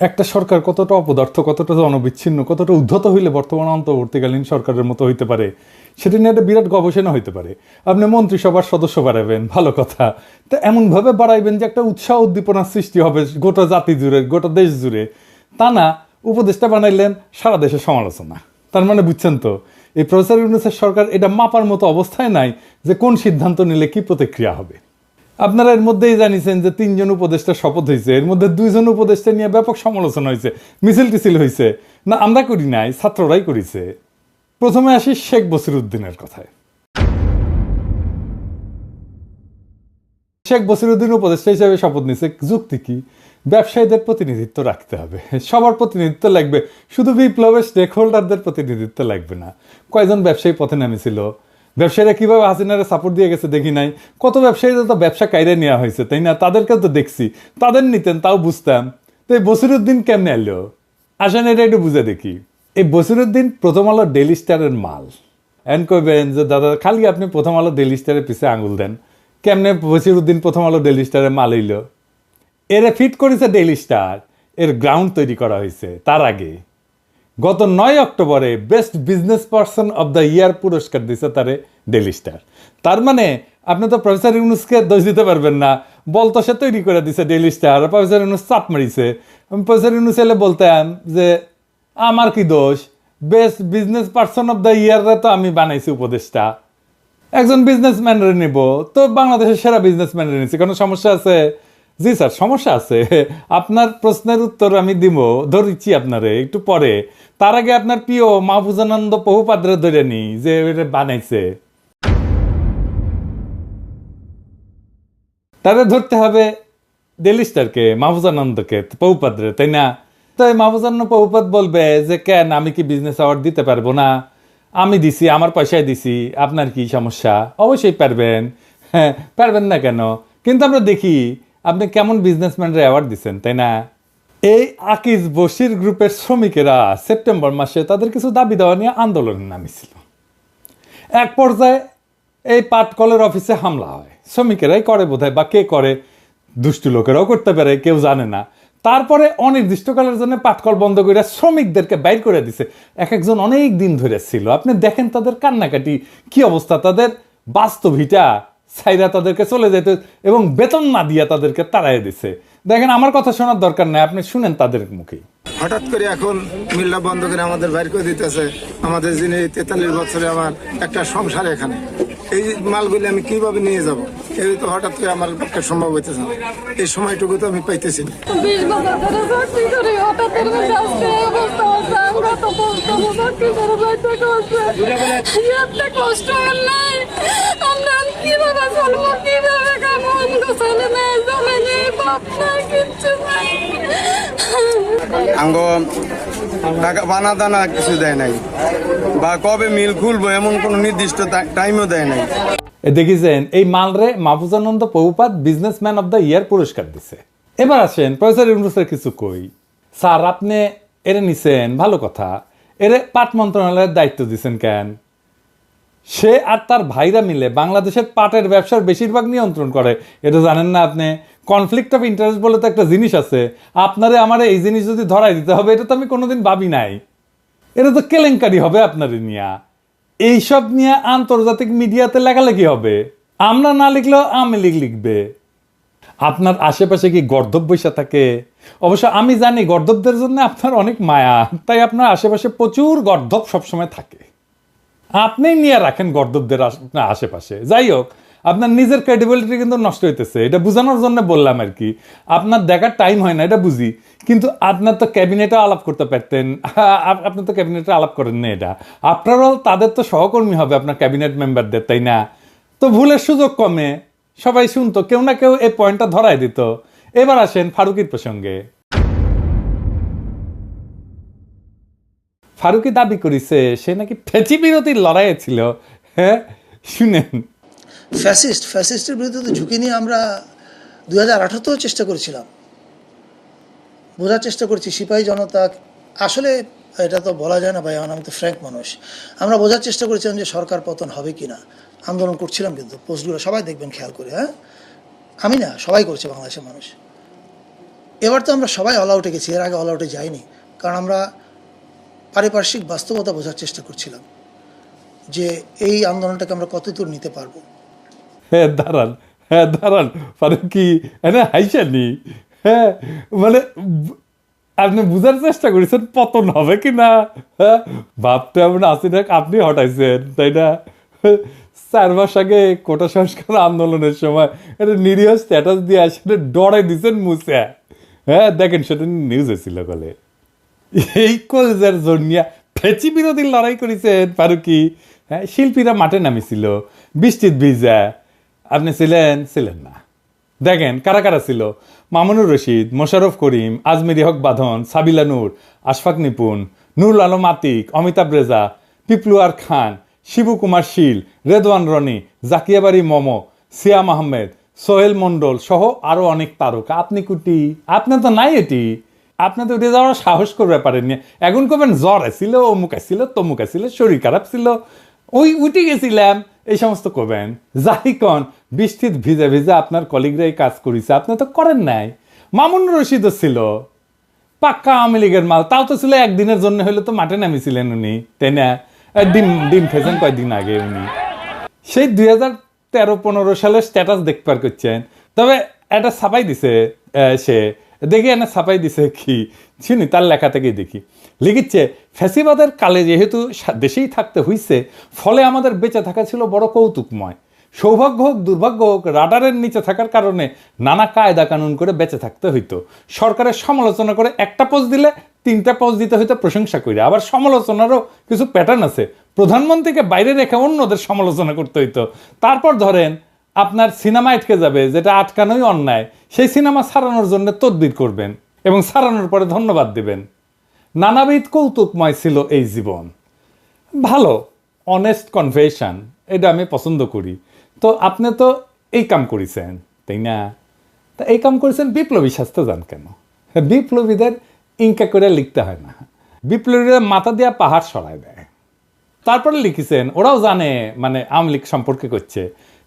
একটা সরকার কতটা অপদার্থ, কতটা জনবিচ্ছিন্ন, কতটা উদ্ধত হইলে বর্তমান অন্তর্বর্তীকালীন সরকারের মতো হইতে পারে? সেটা নিয়ে একটা বিরাট গবেষণা হইতে পারে। আপনি মন্ত্রিসভার সদস্য বাড়াবেন, ভালো কথা। তা এমনভাবে বাড়াইবেন যে একটা উৎসাহ উদ্দীপনার সৃষ্টি হবে গোটা জাতি জুড়ে, গোটা দেশ জুড়ে। তা না, উপদেষ্টা বানাইলেন, সারা দেশের সমালোচনা। তার মানে বুঝছেন তো, এই প্রফেসর ইউনুসের সরকার এটা মাপার মতো অবস্থায় নাই যে কোন সিদ্ধান্ত নিলে কি প্রতিক্রিয়া হবে। আপনারা এর মধ্যেই জানিছেন যে তিনজন উপদেষ্টা শপথ হয়েছে এর মধ্যে দুইজন উপদেষ্টা নিয়ে ব্যাপক সমালোচনা হয়েছে মিছিল টিছিল হয়েছে না, আমরা করি নাই, ছাত্ররাই করিছে। প্রথমে আসি শেখ বসিরুদ্দিনের কথায়। শেখ বসিরুদ্দিন উপদেষ্টা হিসেবে শপথ নিছে, যুক্তি কি? ব্যবসায়ীদের প্রতিনিধিত্ব রাখতে হবে। সবার প্রতিনিধিত্ব লাগবে। শুধু বিপ্লবের স্টেক হোল্ডারদের প্রতিনিধিত্ব লাগবে না। কয়জন ব্যবসায়ী পথে নেমেছিল? ব্যবসায়ীরা কীভাবে হাসিনারে সাপোর্ট দিয়ে গেছে দেখি নাই। কত ব্যবসায়ীদের তো ব্যবসা কাইরে নেওয়া হয়েছে, তাই না? তাদেরকে তো দেখছি। তাদের নিতেন, তাও বুঝতাম। তো এই বসিরুদ্দিন কেমনে এলো? আসেন, এটা একটু বুঝে দেখি। এই বসিরুদ্দিন প্রথম আলো ডেলি স্টারের মাল। এন কইবেন যে, দাদা, খালি আপনি প্রথম আলো ডেলি স্টারের পিছে আঙুল দেন। কেমনে বসিরুদ্দিন প্রথম আলো ডেলি স্টারের মাল হইল এরা ফিট করেছে ডেইলি স্টার এর গ্রাউন্ড তৈরি করা হয়েছে, তার আগে। গত নয় অক্টোবরে best business person of the year পুরস্কার দিছে তারে ডেলি স্টার। তার মানে আপনি তো প্রফেসর ইউনুসকে দোষ দিতে পারবেন না। বলতো সে তৈরি করে দিছে ডেলি স্টার প্রফেসর ইউনুস চাপ মারিছে। প্রফেসর ইউনুস এলে বলতাম যে, আমার কি দোষ? Best business person of the ইয়াররা তো আমি বানাইছি উপদেশটা। একজন বিজনেসম্যানরে নিব। তো বাংলাদেশের সেরা বিজনেসম্যানরে নিচ্ছি কোনো সমস্যা আছে? জি স্যার, সমস্যা আছে। আপনার প্রশ্নের উত্তর আমি দিব, ধরিচ্ছি আপনারে, একটু পরে। তার আগে আপনার প্রিয় মাহফুজানন্দ বহুপাদ্রে ধরে নি যে বানাইছে। তাদের ধরতে হবে ডেলি স্টারকে, মাহফুজানন্দকে বহুপাদ্রে তাই না? তো মাহফুজানন্দ বহুপাত বলবে যে, কেন আমি কি বিজনেস অ্যাওয়ার্ড দিতে পারব না? আমি দিছি, আমার পয়সায় দিছি, আপনার কি সমস্যা? অবশ্যই পারবেন। হ্যাঁ পারবেন না কেন? কিন্তু আমরা দেখি আপনি কেমন বিজনেসম্যানরা অ্যাওয়ার্ড দিচ্ছেন তাই না? এই আকিজ বশির গ্রুপের শ্রমিকেরা সেপ্টেম্বর মাসে তাদের কিছু দাবি দেওয়া নিয়ে আন্দোলনে নামিছিল। এক পর্যায়ে এই পাটকলের অফিসে হামলা হয়। শ্রমিকেরাই করে বোধহয় বা কে করে, দুষ্টু লোকেরাও করতে পারে, কেউ জানে না। তারপরে অনির্দিষ্টকালের জন্য পাটকল বন্ধ করে শ্রমিকদেরকে বাইর করে দিছে। এক একজন অনেক দিন ধরে ছিল। আপনি দেখেন তাদের কান্নাকাটি, কি অবস্থা? তাদের বাস্তবিটা সাইরা তাদেরকে চলে যেত এবং বেতন না দিয়া তাদেরকে তাড়াই দিছে। দেখেন আমার কথা শোনার দরকার নাই আপনি শুনেন তাদের মুখে। হঠাৎ করে এখন মিল্লা বন্ধ করে আমাদের বাইর করে দিতেছে আমাদের যিনি তেতাল্লিশ বছরে আমার একটা সংসার এখানে। এই মালগুলি আমি কীভাবে নিয়ে যাব? এই তো হঠাৎ করে আমার পক্ষে সম্ভব হইতেছে না। এই সময়টুকু তো আমি পাইতেছি না। কষ্ট। কীভাবে চলবো কীভাবে খাব আমাদের ছেলে মেয়ে জমে নেই বাপ নাই কিচ্ছু নাই। আঙ্গ টাকা বানা দানা কিছু দেয় নাই। বা কবে মিল খুলবো এমন কোনো নির্দিষ্ট টাইমও দেয় নাই। দেখিছেন এই মালরে মাহফুজানন্দ বহুপাত বিজনেসম্যান অব দ্য ইয়ার পুরস্কার দিছে। এবার আসেন প্রফেসর ইউনুসের কিছু কই। স্যার আপনি এরে নিছেন ভালো কথা। এরে পাট মন্ত্রণালয়ের দায়িত্ব দিছেন কেন? সে আর তার ভাইরা মিলে বাংলাদেশের পাটের ব্যবসার বেশিরভাগ নিয়ন্ত্রণ করে। এটা জানেন না আপনি? কনফ্লিক্ট অফ ইন্টারেস্ট বলে তো একটা জিনিস আছে। আপনারে আমার এই জিনিস যদি ধরাই দিতে হবে, এটা তো আমি কোনোদিন ভাবি নাই। এটা তো কেলেঙ্কারি হবে আপনার নিয়া। এইসব নিয়ে আন্তর্জাতিক মিডিয়াতে লেখালেখি হবে। আমরা না লিখলেও আমি লিখ লিখবে। আপনার আশেপাশে কি গর্ধব বৈশা থাকে? অবশ্য আমি জানি গর্ধবদের জন্য আপনার অনেক মায়া। তাই আপনার আশেপাশে প্রচুর গর্ধব সবসময় থাকে। আপনি নিয়ে রাখেন গর্দবদের আপনার আশেপাশে। যাই হোক, আপনার নিজের ক্রেডিবিলিটি কিন্তু নষ্ট হইতেছে। এটা বোঝানোর জন্য বললাম আর কি। আপনার দেখার টাইম হয় না, এটা বুঝি। কিন্তু আপনার তো ক্যাবিনেটে আলাপ করতে পারতেন। আপ- আপনি তো ক্যাবিনেটে আলাপ করেন না এটা। আপনারও তাদের তো সহকর্মী হবে আপনার ক্যাবিনেট মেম্বারদের তাই না? তো ভুলের সুযোগ কমে। সবাই শুনতো, কেউ না কেউ এই পয়েন্টটা ধরাই দিত। এবার আসেন ফারুকির প্রসঙ্গে। ফারুকি দাবি করেছে, সে নাকি ফেচি বিরতির লড়াইয়ে ছিল। হ্যাঁ শুনেন। ফ্যাসিস্ট, ফ্যাসিস্টের বিরুদ্ধে তো ঝুঁকি নিয়ে আমরা দু হাজার আঠারোতেও চেষ্টা করেছিলাম। বোঝার চেষ্টা করছি, সিপাহী জনতা, আসলে এটা তো বলা যায় না ভাই এখন আমি তো ফ্র্যাঙ্ক মানুষ আমরা বোঝার চেষ্টা করেছিলাম যে সরকার পতন হবে কি না আন্দোলন করছিলাম কিন্তু, পোস্টগুলো সবাই দেখবেন, খেয়াল করে হ্যাঁ? আমি না, সবাই করছে বাংলাদেশের মানুষ। এবার তো আমরা সবাই অল আউটে গেছি, এর আগে অল আউটে যাইনি। কারণ আমরা পারিপার্শ্বিক বাস্তবতা বোঝার চেষ্টা করছিলাম যে এই আন্দোলনটাকে আমরা কত দূর নিতে পারব। হ্যাঁ দাঁড়ান হ্যাঁ দাঁড়ান ফারুকি এনে হাইসানি হ্যাঁ মানে আপনি বুঝার চেষ্টা করেছেন পতন হবে কি না? হ্যাঁ ভাবতে হবে না আসিনাক আপনি হটাইছেন, তাই না? চার মাস আগে কোটা সংস্কার আন্দোলনের সময় একটা নিরীহ স্ট্যাটাস দিয়ে আসলে ডরে দিছেন মুসে হ্যাঁ দেখেন সেটা নিউজ ছিল বলে এই কলেজের জন্যিয়া ফেচি বিরোধী লড়াই করেছেন ফারুকি। হ্যাঁ শিল্পীরা মাঠে নামিছিল, বৃষ্টির ভিজা। আপনি ছিলেন ছিলেন না। দেখেন, কারা কারা ছিল? মামুনুর রশিদ, মোশারফ করিম, আজমেরি হক বাঁধন, সাবিলা নূর, আশফাক নিপুন নুরুল আলম আতিক, অমিতাভ রেজা পিপলুয়ার খান, শিবু কুমার শীল, রেদওয়ান রনি, জাকিয়াবাড়ি মমো, সিয়াম আহমেদ, সোহেল মন্ডল সহ আরও অনেক তারকা। আপনি কুটি? আপনি তো নাই এটি। আপনি তো উঠে যাওয়ার সাহস করবে পারেন পারেননি এখন কবেন জ্বর আসছিল অমুক আসছিল তমুক আসছিল শরীর খারাপ ছিল। ওই উঠে গেছিলাম, এই সমস্ত করবেন যাই কন বৃষ্টির ভিজে ভিজে আপনার কলিগরাই কাজ করেছে, আপনি তো করেন নাই। মামুন রশিদও ছিল। পাক্কা আওয়ামী লীগের মাল, তাও তো ছিল, একদিনের জন্য হলে তো মাঠে নামিছিলেন উনি, তাই না? ডিম ডিম খেয়েছেন কয়েকদিন আগে উনি। সেই দুই হাজার তেরো পনেরো সালের স্ট্যাটাস দেখবার করছেন। তবে এটা ছাপাই দিছে সে দেখি এনে ছাপাই দিছে কি? চিনি তার লেখা থেকেই দেখি। লিখিচ্ছে ফ্যাসিবাদের কালে যেহেতু দেশেই থাকতে হইছে, ফলে আমাদের বেঁচে থাকা ছিল বড় কৌতুকময়। সৌভাগ্য হোক, দুর্ভাগ্য হোক, রাডারের নিচে থাকার কারণে নানা কায়দা কানুন করে বেঁচে থাকতে হইতো। সরকারের সমালোচনা করে একটা পোস্ট দিলে তিনটা পোস্ট দিতে হইতো প্রশংসা করে আবার সমালোচনারও কিছু প্যাটার্ন আছে। প্রধানমন্ত্রীকে বাইরে রেখে অন্যদের সমালোচনা করতে হইতো। তারপর ধরেন আপনার সিনেমা আটকে যাবে, যেটা আটকানোই অন্যায়, সেই সিনেমা সারানোর জন্য তদবির করবেন এবং সারানোর পরে ধন্যবাদ দেবেন। নানাবিধ কৌতুকময় ছিল এই জীবন। ভালো অনেস্ট কনফেশন এটা আমি পছন্দ করি। তো আপনি তো এই কাম করেছেন, তাই না? তা এই কাম করেছেন বিপ্লবী শাস্ত্র যান কেন? বিপ্লবীদের ইনকা করে লিখতে হয় না। বিপ্লবীরা মাথা দিয়া পাহাড় সরায় দেয়। তারপরে লিখেছেন, ওরাও জানে মানে আওয়ামী লীগ সম্পর্কে করছে।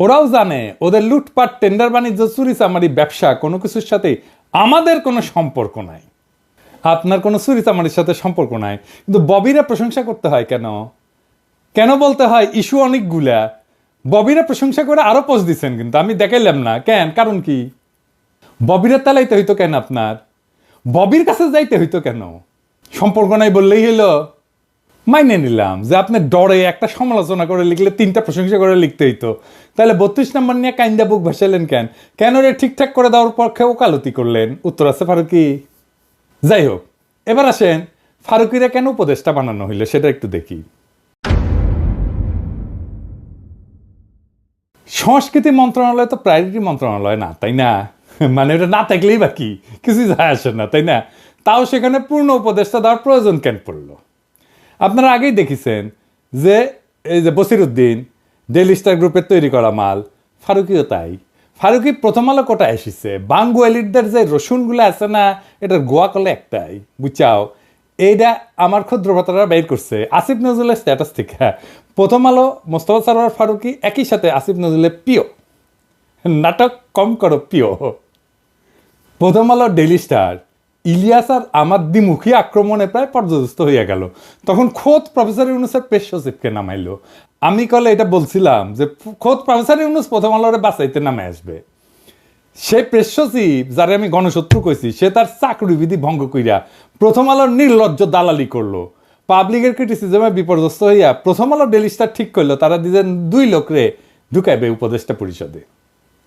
ওরাও জানে, ওদের লুটপাট, টেন্ডার বাণিজ্য, চুরি চামারি, ব্যবসা, কোনো কিছুর সাথে আমাদের কোনো সম্পর্ক নাই। আপনার কোনো চুরি চামারির সাথে সম্পর্ক নাই। কিন্তু ববিরা প্রশংসা করতে হয় কেন? কেন বলতে হয় ইস্যু অনেকগুলা? ববিরা প্রশংসা করে আরও পোস্ট দিচ্ছেন কিন্তু, আমি দেখাইলাম না। কেন? কারণ কি? ববিরা তালাইতে হইতো কেন আপনার? ববির কাছে যাইতে হইতো কেন? সম্পর্ক নাই বললেই হইল। মাইনে নিলাম যে আপনি ডরে একটা সমালোচনা করে লিখলে তিনটা প্রশংসা করে লিখতে হইতো তাহলে বত্রিশ নম্বর নিয়ে কাইন্দা বুক ভাসালেন কেন? কেন রে ঠিকঠাক করে দেওয়ার পক্ষে ওকালতি করলেন? উত্তর আছে ফারুকি। যাই হোক, এবার আসেন ফারুকিরা কেন উপদেশটা বানানো হইল সেটা একটু দেখি। সংস্কৃতি মন্ত্রণালয় তো প্রায়োরিটি মন্ত্রণালয় না, তাই না? মানে ওটা না থাকলেই বা কি কিছু যায় আসে না, তাই না? তাও সেখানে পূর্ণ উপদেশটা দেওয়ার প্রয়োজন কেন পড়ল? আপনারা আগেই দেখেছেন যে এই যে বসিরুদ্দিন ডেলি স্টার গ্রুপের তৈরি করা মাল, ফারুকিও তাই। ফারুকি প্রথম আলো কোটা এসেছে। বাঙ্গু এলিটদের যে রসুনগুলো আছে না, এটার গোয়া কলে একটাই। বুঝাও এইটা আমার ক্ষুদ্র ভাতারা বের করছে আসিফ নজরুলের স্ট্যাটাস থেকে। প্রথম আলো মোস্তফা সারোয়ার ফারুকি একই সাথে আসিফ নজরুলের প্রিয়। নাটক কম করো প্রিয়। প্রথম আলো ডেইলি স্টার ইলিয়াস আর আমার দ্বিমুখী আক্রমণে প্রায় পর্যদস্ত হইয়া গেল। তখন খোদ প্রফেসর ইউনুসের পেশ সচিবকে নামাইলো। আমি কলে এটা বলছিলাম যে, খোদ প্রফেসর ইউনুস প্রথম আলোরে বাঁচাইতে নামে আসবে। সে প্রেস সচিব যারে আমি গণশত্রু কইছি, সে তার চাকরি বিধি ভঙ্গ কইরা প্রথম আলোর নির্লজ্জ দালালি করল। পাবলিকের ক্রিটিসিজমে বিপর্যস্ত হইয়া প্রথম আলো ডেলি স্টার ঠিক করল তারা দিলেন দুই লোকরে ঢুকাইবে উপদেষ্টা পরিষদে।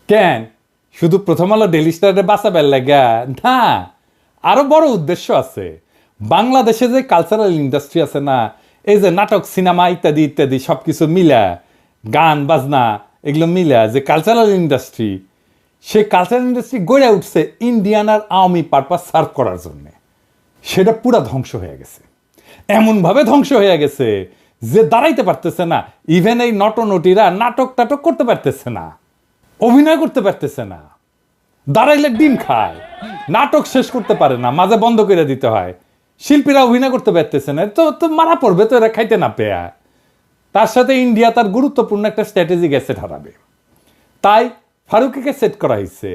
কেন? শুধু প্রথম আলো ডেলি স্টারে বাঁচাবার লাগা? না! আরও বড় উদ্দেশ্য আছে। বাংলাদেশে যে কালচারাল ইন্ডাস্ট্রি আছে না, এই যে নাটক সিনেমা ইত্যাদি ইত্যাদি, সবকিছু মিলা, গান, বাজনা, এগুলো মিলা যে কালচারাল ইন্ডাস্ট্রি সেই কালচারাল ইন্ডাস্ট্রি গড়ে উঠছে ইন্ডিয়ান আর আওয়ামী পারপাস সার্ভ করার জন্যে। সেটা পুরা ধ্বংস হয়ে গেছে। এমনভাবে ধ্বংস হয়ে গেছে যে দাঁড়াইতে পারতেছে না। ইভেন এই নটনটিরা নাটক টাটক করতে পারতেছে না। অভিনয় করতে পারতেছে না। দাঁড়াইলে ডিম খায়। নাটক শেষ করতে পারে না, মাঝে বন্ধ করে দিতে হয়। শিল্পীরা অভিনয় করতে পারতেছে না, তো তো মারা পড়বে, তো এরা খাইতে না পেয়া। তার সাথে ইন্ডিয়া তার গুরুত্বপূর্ণ একটা স্ট্র্যাটেজি গ্যাসেট হারাবে। তাই ফারুকিকে সেট করা হয়েছে।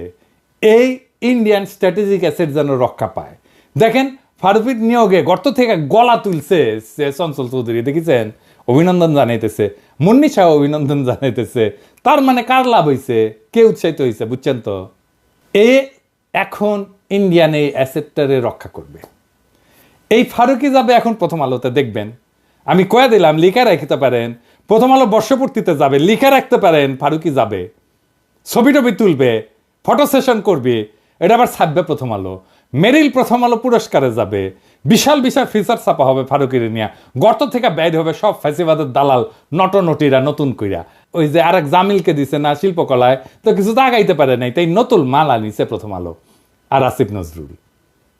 এই ইন্ডিয়ান স্ট্র্যাটেজিক অ্যাসেট যেন রক্ষা পায়। দেখেন, ফারুকির নিয়োগে গর্ত থেকে গলা তুলছে সে চঞ্চল চৌধুরী, দেখেছেন? অভিনন্দন জানাইতেছে। মুন্নি শাহ অভিনন্দন জানাইতেছে। তার মানে কার লাভ হয়েছে কে উৎসাহিত হয়েছে বুঝছেন তো? এ এখন ইন্ডিয়ান এই অ্যাসেটটারে রক্ষা করবে। এই ফারুকি যাবে এখন প্রথম আলোতে, দেখবেন। আমি কয়ে দিলাম, লিখে রাখতে পারেন। প্রথম আলো বর্ষপূর্তিতে যাবে, লিখে রাখতে পারেন, ফারুকি যাবে। ছবি টবি তুলবে ফটো সেশন করবে। এটা আবার ছাপবে প্রথম আলো। মেরিল প্রথম আলো পুরস্কারে যাবে। বিশাল বিশাল ফিচার ছাপা হবে ফারুকির নিয়ে। গর্ত থেকে বাইর হবে সব ফ্যাসিবাদের দালাল, নটনটিরা নতুন কইরা। ওই যে আরেক জামিলকে দিছে না শিল্পকলায়, তো কিছু তো আগাইতে পারে নাই, তাই নতুন মাল আনিছে প্রথম আলো। আর আসিফ নজরুল।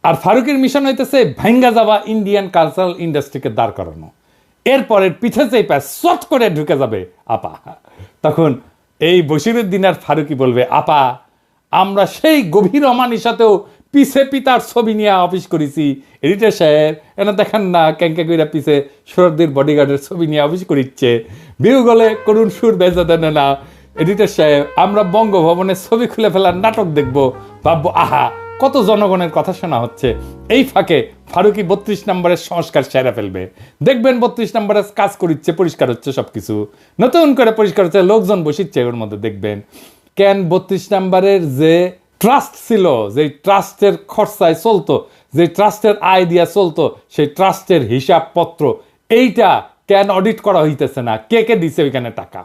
আর ফারুকের মিশন হইতেছে ভাঙ্গা যাওয়া ইন্ডিয়ান কালচারাল ইন্ডাস্ট্রিকে দাঁড় করানো। এরপরের পিঠে প্যাস শট করে ঢুকে যাবে আপা। তখন এই বসিরুদ্দিন আর ফারুকি বলবে, আপা, আমরা সেই গভীর অমানিসাতেও পিছে পিতার ছবি নিয়ে অফিস করেছি। এডিটার সাহেব, এনা দেখেন না ক্যাঙ্কা কইরা পিছে সরদির বডিগার্ডের ছবি নিয়ে অফিস করিচ্ছে। বিউ গলে করুণ সুর বেজা দেন না। এডিটার সাহেব, আমরা বঙ্গভবনের ছবি খুলে ফেলার নাটক দেখব। ভাববো, আহা, কত জনগণের কথা শোনা হচ্ছে। এই ফাঁকে ফারুকি বত্রিশ নম্বরের সংস্কার সেরা ফেলবে। দেখবেন বত্রিশ নম্বরের কাজ করিচ্ছে, পরিষ্কার হচ্ছে সবকিছু। নতুন করে পরিষ্কার হচ্ছে, লোকজন বসিচ্ছে ওর মধ্যে, দেখবেন। কেন বত্রিশ নম্বরের যে ট্রাস্ট ছিল, যেই ট্রাস্টের খরচায় চলতো যে ট্রাস্টের আয় দিয়া চলতো, সেই ট্রাস্টের হিসাবপত্র, এইটা কেন অডিট করা হইতেছে না? কে কে দিছে ওইখানে টাকা?